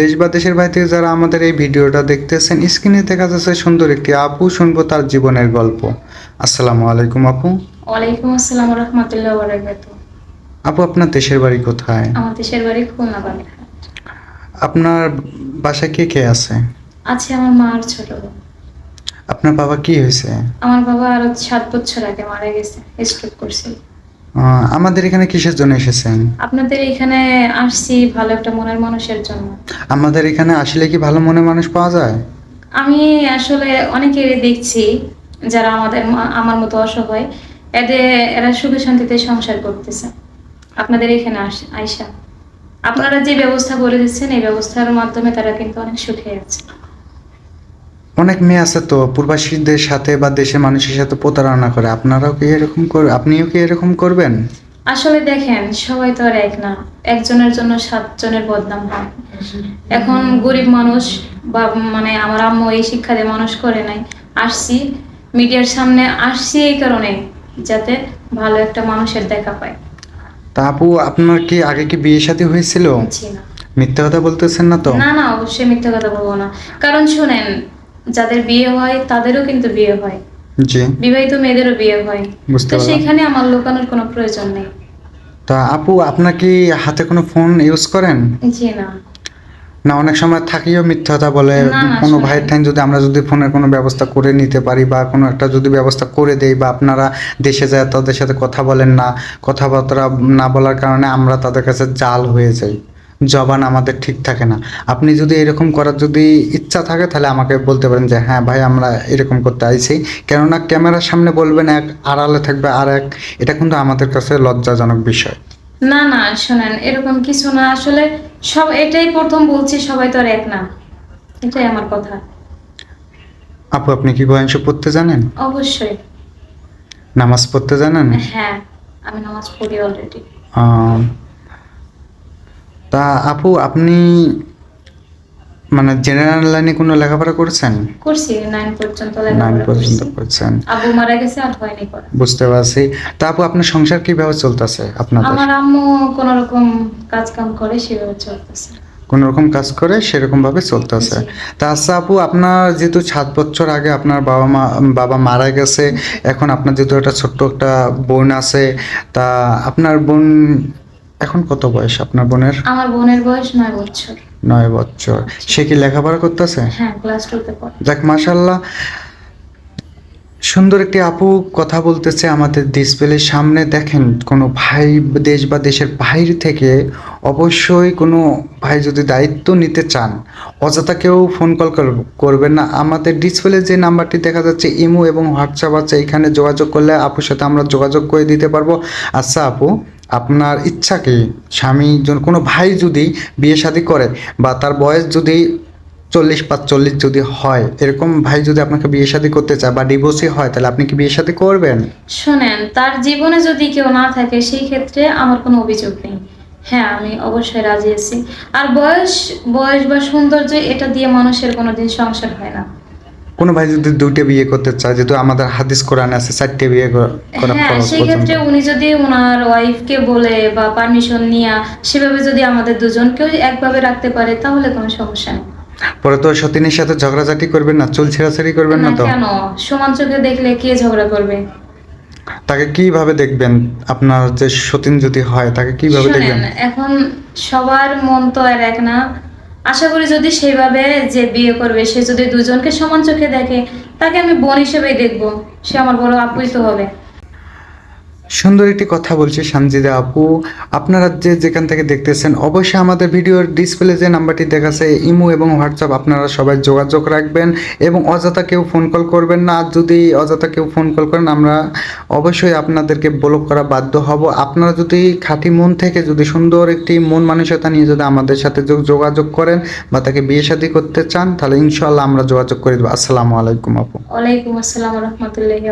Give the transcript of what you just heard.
দেশ বা দেশের বাইরে থেকে যারা আমাদের এই ভিডিওটা দেখতেছেন স্ক্রিনে দেখা যাচ্ছে সুন্দর একটি আপু শুনব তার জীবনের গল্প। আসসালামু আলাইকুম আপু। ওয়ালাইকুম আসসালাম রহমতুল্লাহ বরাকাত আপু আপনার দেশের বাড়ি কোথায়? আমার দেশের বাড়ি খুলনা বাগেরহাট। আপনার বাসায় কে কে আছে? আছে আমার মা আর ছোট বোন। আপনার বাবা কি হয়েছে? আমার বাবা আরও সাত বছর আগে মারা গেছে স্ট্রোক করছিল। আমাদের এখানে কিসের জন্য এসেছেন? আপনাদের এখানে আসছি ভালো একটা মনের মানুষের জন্য। আমাদের এখানে আসলে কি ভালো মনে মানুষ পাওয়া যায়? আমি আসলে অনেকেরই দেখছি যারা আমাদের আমার মতো অসহায় এদের এরা সুখে শান্তিতে সংসার করতেছে। আপনাদের এখানে আইসা। আপনারা যে ব্যবস্থা করে দিচ্ছেন এই ব্যবস্থার মাধ্যমে তারা কিন্তু অনেক সুখে আছে। অনেক মেয়ে আছে তো প্রবাসীদের সাথে বা দেশের মানুষের সাথে প্রতারণা করে। আপনারাও কি এরকম কর আপনিও কি এরকম করবেন? আসলে দেখেন সবাই তো আর এক না। একজনের জন্য সাতজনের বদনাম হয়। এখন গরিব মানুষ বা মানে আমার আম্মু এই শিক্ষা দিয়ে মানুষ করে নাই। আসছি মিডিয়ার সামনে আসছি এই কারণে যাতে ভালো একটা মানুষের দেখা পায়। তা আপু আপনার কি আগে কি বিয়ে শাদী হয়েছিল? মিথ্যা কথা বলতেছেন না তো? না না অবশ্যই মিথ্যা কথা বলব না। কারণ শুনেন যাদের বিয়ে হয় তাদেরও কিন্তু বিয়ে হয়। জি। বিবাহিত মেয়েদেরও বিয়ে হয়। তো সেখানে আমার লুকানোর কোনো প্রয়োজন নেই। তা আপু আপনার কি হাতে কোনো ফোন ইউজ করেন? জি না। না অনেক সময় থাকিও মিথ্যা কথা বলে। কোনো ভাইয়ের ঠাইন যদি আমরা যদি ফোনের কোনো ব্যবস্থা করে নিতে পারি বা কোনো একটা যদি ব্যবস্থা করে দেই বা আপনারা দেশে যায় তাদের সাথে কথা বলেন না কথাবার্তা না বলার কারণে আমরা তাদের কাছে জাল হয়ে যাই। জবান আমাদের ঠিক থাকে না। আপনি যদি এরকম করার যদি ইচ্ছা থাকে তাহলে আমাকে বলতে পারেন যে হ্যাঁ ভাই আমরা এরকম করতে আইছি। কেননা ক্যামেরার সামনে বলবেন এক আড়ালে থাকবে আর এক এটা কিন্তু আমাদের কাছে লজ্জাজনক বিষয়। না না শোনেন এরকম কিছু না। আসলে সব এটাই প্রথম বলছি সবাই তো আর এক না। এটাই আমার কথা। আপু আপনি কি গোয়াংশ পড়তে জানেন? অবশ্যই। নামাজ পড়তে জানেন? হ্যাঁ আমি নামাজ পড়ি অলরেডি তা আপু আপনি মানে জেনারেল লাইনে কোনো লেখাপড়া করেছেন? করছি নাইন পর্যন্ত নাইন লেখাপড়া পর্যন্ত করছি। করছেন। আব্বু মারা গেছে আর হয়নি করা বুঝতে পারছি। তা আপু আপনার সংসার কীভাবে চলতেছে আপনাদের? আমার আম্মু কোন রকম কাজ কাম করে সেভাবে চলতেছে। কোন রকম কাজ করে সেরকম ভাবে চলতেছে। তা আচ্ছা আপু আপনার যেহেতু সাত বছর আগে আপনার বাবা মা বাবা মারা গেছে এখন আপনার যেহেতু একটা ছোট্ট একটা বোন আছে তা আপনার বোন এখন কত বয়স আপনার বোনের? আমার বোনের বয়স নয় বছর। নয় বছর। সে কি লেখাপড়া করতেছে? হ্যাঁ ক্লাস টুতে পড়ে। যাক মাশাল্লাহ সুন্দর একটি আপু কথা বলতেছে আমাদের ডিসপ্লের সামনে। দেখেন কোনো ভাই দেশ বা দেশের বাইরে থেকে অবশ্যই কোনো ভাই যদি দায়িত্ব নিতে চান অযথা কেউ ফোন কল কর- করবেন না। আমাদের ডিসপ্লে যে নাম্বারটি দেখা যাচ্ছে ইমো এবং হোয়াটসঅ্যাপ আছে। এখানে যোগাযোগ করলে আপুর সাথে আমরা যোগাযোগ করে দিতে পারব। আচ্ছা আপু। আপনার ইচ্ছা কি স্বামী কোনো ভাই যদি বিয়ে শাদী করে বা তার বয়স যদি চল্লিশ পাঁচচল্লিশ যদি হয়, এরকম ভাই যদি আপনাকে বিয়ে শাদী করতে চায় বা ডিভোর্সই হয়, তাহলে আপনি কি বিয়ে শাদী করবেন? শোনেন, তার জীবনে যদি কেউ না থাকে, সেই ক্ষেত্রে আমার কোনো অভিযোগ নেই। হ্যাঁ আমি অবশ্যই রাজি আছি। আর বয়স বয়স বা সৌন্দর্য, এটা দিয়ে মানুষের কোনোদিন সংসার হয় না। কোনো ভাই যদি দুইটা বিয়ে করতে চায় যেহেতু আমাদের হাদিস কোরআন আছে চারটে বিয়ে কর- হ্যাঁ খরচ সেই ক্ষেত্রে উনি যদি ওনার ওয়াইফকে বলে বা পারমিশন নিয়ে সেভাবে যদি আমাদের দুজনকেও একভাবে রাখতে পারে তাহলে কোনো সমস্যা নেই। পরে তো সতীনের সাথে ঝগড়াঝাটি করবেন না চুল ছেঁড়াছাড়ি করবেন না না তো? কেন? সমান চোখে দেখলে কে ঝগড়া করবে? তাকে কীভাবে দেখবেন? আপনার যে সতীন যদি হয় তাকে কীভাবে দেখবেন? এখন সবার মন তো আর এক না। আশা করি যদি সেইভাবে যে বিয়ে করবে, সে যদি দুজনকে সমান চোখে দেখে, তাকে আমি বোন হিসেবেই দেখব। সে আমার বড় আপুই তো হবে। সুন্দর একটি কথা বলছি সানজিদা আপু। আপনারা যে যেখান থেকে দেখতেছেন, অবশ্যই আমাদের ভিডিওর ডিসপ্লে যে নাম্বারটি দেখাচ্ছে, ইমো এবং হোয়াটসঅ্যাপ আপনারা সবাই যোগাযোগ রাখবেন এবং অযথা কেউ ফোন কল করবেন না। আর যদি অযথা কেউ ফোন কল করেন, আমরা অবশ্যই আপনাদেরকে ব্লক করা বাধ্য হব। আপনারা যদি খাঁটি মন থেকে যদি সুন্দর একটি মন মানসিকতা নিয়ে যদি আমাদের সাথে যোগ- যোগাযোগ করেন বা তাকে বিয়ে শাদী করতে চান, তাহলে ইনশাল্লাহ আমরা যোগাযোগ করে দেবো। আসসালামু আলাইকুম আপু। ওয়ালাইকুম আসসালাম রহমতুল্লাহি